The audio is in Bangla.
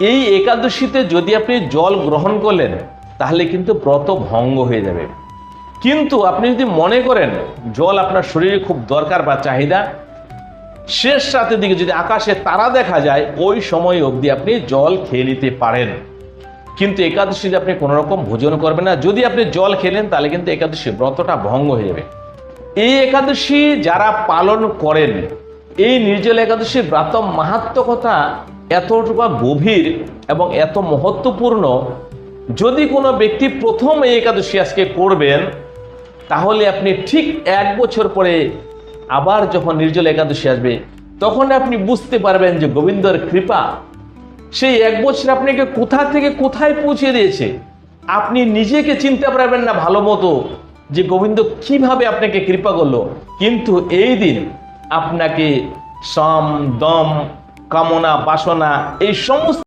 এই একাদশীতে যদি আপনি জল গ্রহণ করলেন, তাহলে কিন্তু ব্রত ভঙ্গ হয়ে যাবে। কিন্তু আপনি যদি মনে করেন জল আপনার শরীরে খুব দরকার বা চাহিদা, শেষ রাতের দিকে যদি আকাশে তারা দেখা যায়, ওই সময় অবধি আপনি জল খেয়ে নিতে পারেন। কিন্তু একাদশীতে আপনি কোনো রকম ভোজন করবেন না। যদি আপনি জল খেলেন, তাহলে কিন্তু একাদশী ব্রতটা ভঙ্গ হয়ে যাবে। এই একাদশী যারা পালন করেন, এই নির্জল একাদশীর ব্রাত মাহাত্ম কথা এতটুকু গভীর এবং এত মহত্বপূর্ণ। যদি কোনো ব্যক্তি প্রথম এই একাদশী আজকে করবেন, তাহলে আপনি ঠিক এক বছর পরে আবার যখন নির্জল একাদশী আসবে, তখন আপনি বুঝতে পারবেন যে গোবিন্দর কৃপা। সেই এক বছর আপনাকে কোথা থেকে কোথায় পৌঁছে দিয়েছে? আপনি নিজেকে চিনতে পারবেন না ভালো মতো যে গোবিন্দ কীভাবে আপনাকে কৃপা করল। কিন্তু এই দিন আপনাকে সম, দম কামনা বাসনা এই সমস্ত